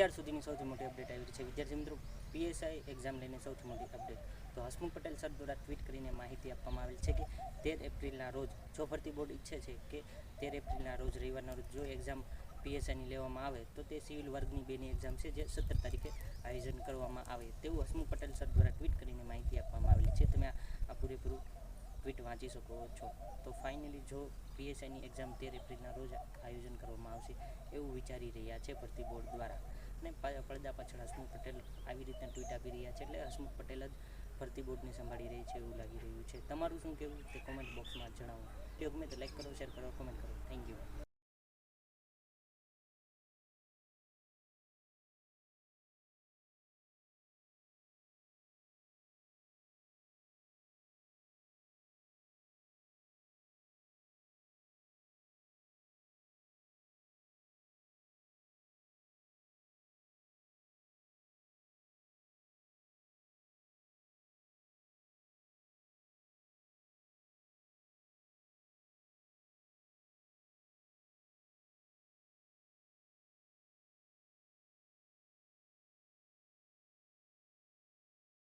અત્યાર સુધીની સૌથી મોટી અપડેટ આવી છે. વિદ્યાર્થી મિત્રો પીએસઆઈ એક્ઝામ લઈને સૌથી મોટી અપડેટ તો હસમુખ પટેલ સર દ્વારા ટ્વીટ કરીને માહિતી આપવામાં આવેલ છે કે તેર એપ્રિલના રોજ જો ભરતી બોર્ડ ઈચ્છે છે કે તેર એપ્રિલના રોજ રવિવારના રોજ જો એક્ઝામ પીએસઆઈની લેવામાં આવે, તો તે સિવિલ વર્ગની બેની એક્ઝામ છે જે સત્તર તારીખે આયોજન કરવામાં આવે. તેવું હસમુખ પટેલ સર દ્વારા ટ્વીટ કરીને માહિતી આપવામાં આવેલી છે. તમે આ પૂરેપૂરું ટ્વીટ વાંચી શકો છો. તો ફાઇનલી જો પીએસઆઈની એક્ઝામ તેર એપ્રિલના રોજ આયોજન કરવામાં આવશે, એવું વિચારી રહ્યા છે ભરતી બોર્ડ દ્વારા. પા- પડદા પાછળ હસમુખ પટેલ આવી રીતના ટ્વીટ આપી રહ્યા છે. એટલે હસમુખ પટેલ જ ભરતી બોર્ડને સંભાળી રહી છે એવું લાગી રહ્યું છે. તમારું શું કહેવું તે કોમેન્ટ બોક્સમાં જણાવો. વીડિયો ગમે તો લાઈક કરો શેર કરો કોમેન્ટ કરો. Thank you